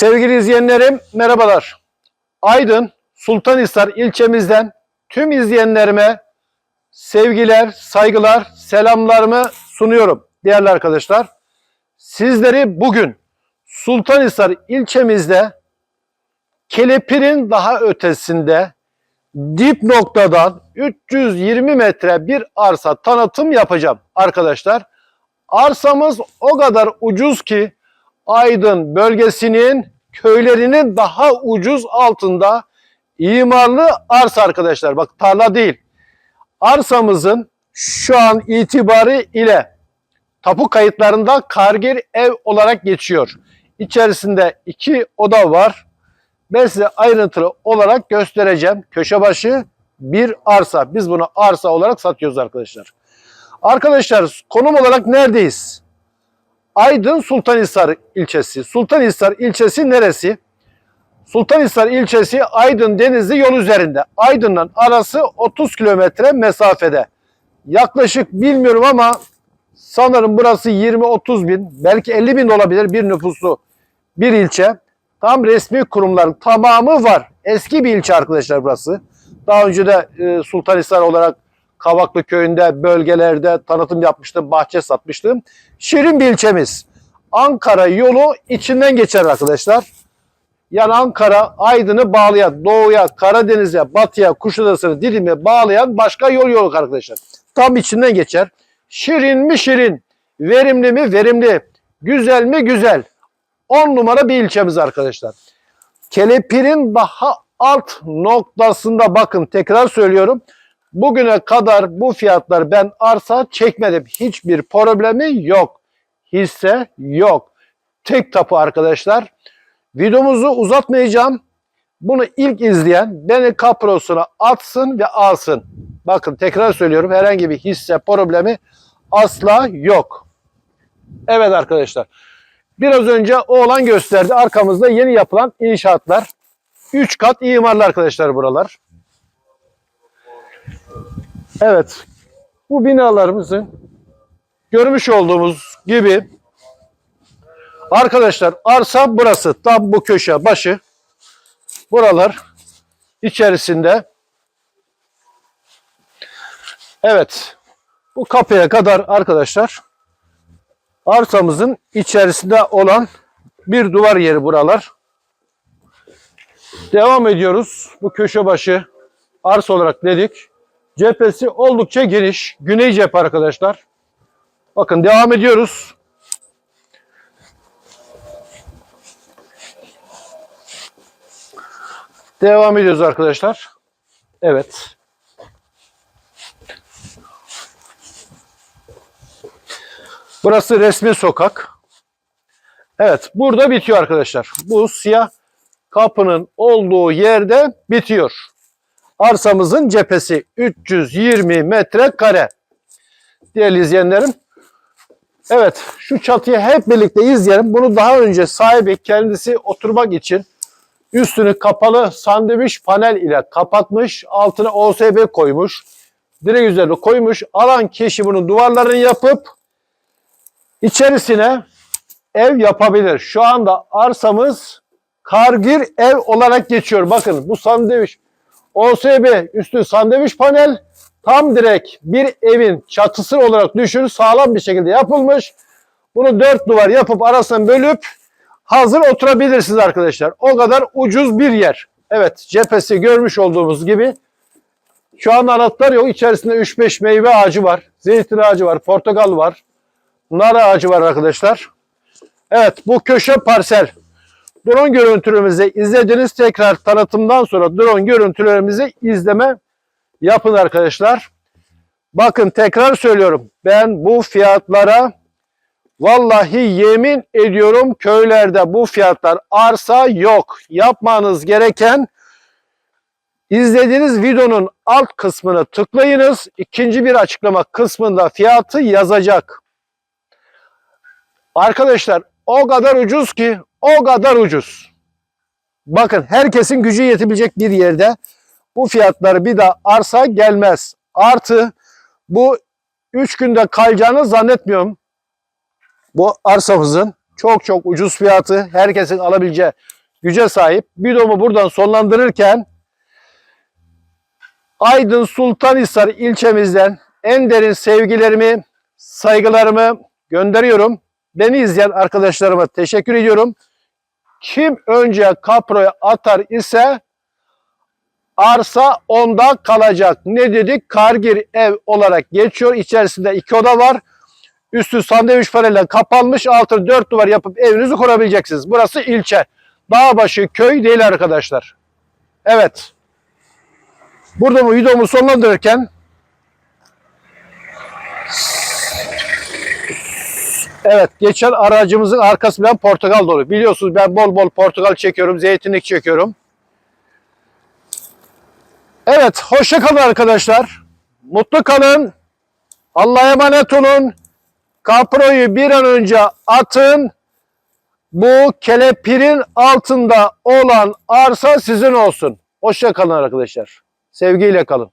Sevgili izleyenlerim merhabalar. Aydın Sultanhisar ilçemizden tüm izleyenlerime sevgiler, saygılar, selamlarımı sunuyorum değerli arkadaşlar. Sizleri bugün Sultanhisar ilçemizde Kelepir'in daha ötesinde dip noktadan 320 metre bir arsa tanıtım yapacağım arkadaşlar. Arsamız o kadar ucuz ki Aydın bölgesinin köylerinin daha ucuz altında imarlı arsa arkadaşlar. Bak tarla değil. Arsamızın şu an itibarı ile tapu kayıtlarında Kargir ev olarak geçiyor. İçerisinde iki oda var. Ben size ayrıntılı olarak göstereceğim. Köşe başı bir arsa. Biz bunu arsa olarak satıyoruz arkadaşlar. Arkadaşlar konum olarak neredeyiz? Aydın Sultanhisar ilçesi. Sultanhisar ilçesi neresi? Sultanhisar ilçesi Aydın Denizli yol üzerinde. Aydın'dan arası 30 kilometre mesafede. Yaklaşık bilmiyorum ama sanırım burası 20-30 bin belki 50 bin olabilir bir nüfuslu bir ilçe. Tam resmi kurumların tamamı var. Eski bir ilçe arkadaşlar burası. Daha önce de e, Sultanhisar olarak Kavaklı köyünde bölgelerde tanıtım yapmıştım, bahçe satmıştım. Şirin bir ilçemiz. Ankara yolu içinden geçer arkadaşlar. Yani Ankara, Aydın'ı bağlayan, doğuya, Karadeniz'e, batıya, Kuşadası'nı, Dilim'e bağlayan başka yol yok arkadaşlar. Tam içinden geçer. Şirin mi şirin, verimli mi verimli, güzel mi güzel. 10 numara bir ilçemiz arkadaşlar. Kelepir'in daha alt noktasında bakın tekrar söylüyorum. Bugüne kadar bu fiyatlar ben arsa çekmedim. Hiçbir problemi yok. Hisse yok. Tek tapu arkadaşlar. Videomuzu uzatmayacağım. Bunu ilk izleyen beni kaprosuna atsın ve alsın. Bakın tekrar söylüyorum herhangi bir hisse problemi asla yok. Evet arkadaşlar. Biraz önce oğlan gösterdi. Arkamızda yeni yapılan inşaatlar. 3 kat imarlı arkadaşlar buralar. Evet. Bu binalarımızın görmüş olduğumuz gibi arkadaşlar arsa burası. Tam bu köşe başı. Buralar içerisinde Evet. Bu kapıya kadar arkadaşlar arsamızın içerisinde olan bir duvar yeri buralar. Devam ediyoruz. Bu köşe başı arsa olarak dedik. Cephesi oldukça geniş. Güney cephe arkadaşlar. Bakın devam ediyoruz. Devam ediyoruz arkadaşlar. Evet. Burası resmi sokak. Evet, burada bitiyor arkadaşlar. Bu siyah kapının olduğu yerde bitiyor. Arsamızın cephesi 320 metrekare. Değerli izleyenlerim. Evet, şu çatıyı hep birlikte izleyelim. Bunu daha önce sahibi kendisi oturmak için üstünü kapalı sandviç panel ile kapatmış. Altına OSB koymuş. Direk üzerine koymuş. Alan kişi bunun duvarlarını yapıp içerisine ev yapabilir. Şu anda arsamız Kargir ev olarak geçiyor. Bakın bu sandviç OSB üstü sandviç panel tam direkt bir evin çatısı olarak düşün sağlam bir şekilde yapılmış. Bunu dört duvar yapıp arasını bölüp hazır oturabilirsiniz arkadaşlar. O kadar ucuz bir yer. Evet cephesi görmüş olduğumuz gibi şu an anahtar yok. İçerisinde 3-5 meyve ağacı var. Zeytin ağacı var. Portakal var. Nar ağacı var arkadaşlar. Evet bu köşe parsel. Drone görüntülerimizi izlediniz. Tekrar tanıtımdan sonra drone görüntülerimizi izleme yapın arkadaşlar. Bakın tekrar söylüyorum. Ben bu fiyatlara vallahi yemin ediyorum köylerde bu fiyatlar arsa yok. Yapmanız gereken izlediğiniz videonun alt kısmını tıklayınız. İkinci bir açıklama kısmında fiyatı yazacak. Arkadaşlar o kadar ucuz ki o kadar ucuz. Bakın herkesin gücü yetebilecek bir yerde bu fiyatları bir daha arsa gelmez. Artı bu 3 günde kalacağını zannetmiyorum. Bu arsamızın Çok çok ucuz fiyatı. Herkesin alabileceği güce sahip. Videomu buradan sonlandırırken Aydın Sultanhisar ilçemizden en derin sevgilerimi, saygılarımı gönderiyorum. Beni izleyen arkadaşlarıma teşekkür ediyorum. Kim önce kaproya atar ise arsa onda kalacak. Ne dedik? Kargir ev olarak geçiyor. İçerisinde iki oda var. Üstü sandviç parayla kapanmış. Altı dört duvar yapıp evinizi kurabileceksiniz. Burası ilçe. Dağbaşı köy değil arkadaşlar. Evet. Burada bu videomu sonlandırırken Evet, geçen aracımızın arkasından portakal dolu. Biliyorsunuz ben bol bol portakal çekiyorum, zeytinlik çekiyorum. Evet, hoşça kalın arkadaşlar. Mutlu kalın. Allah'a emanet olun. Kaproyu bir an önce atın. Bu kelepirin altında olan arsa sizin olsun. Hoşça kalın arkadaşlar. Sevgiyle kalın.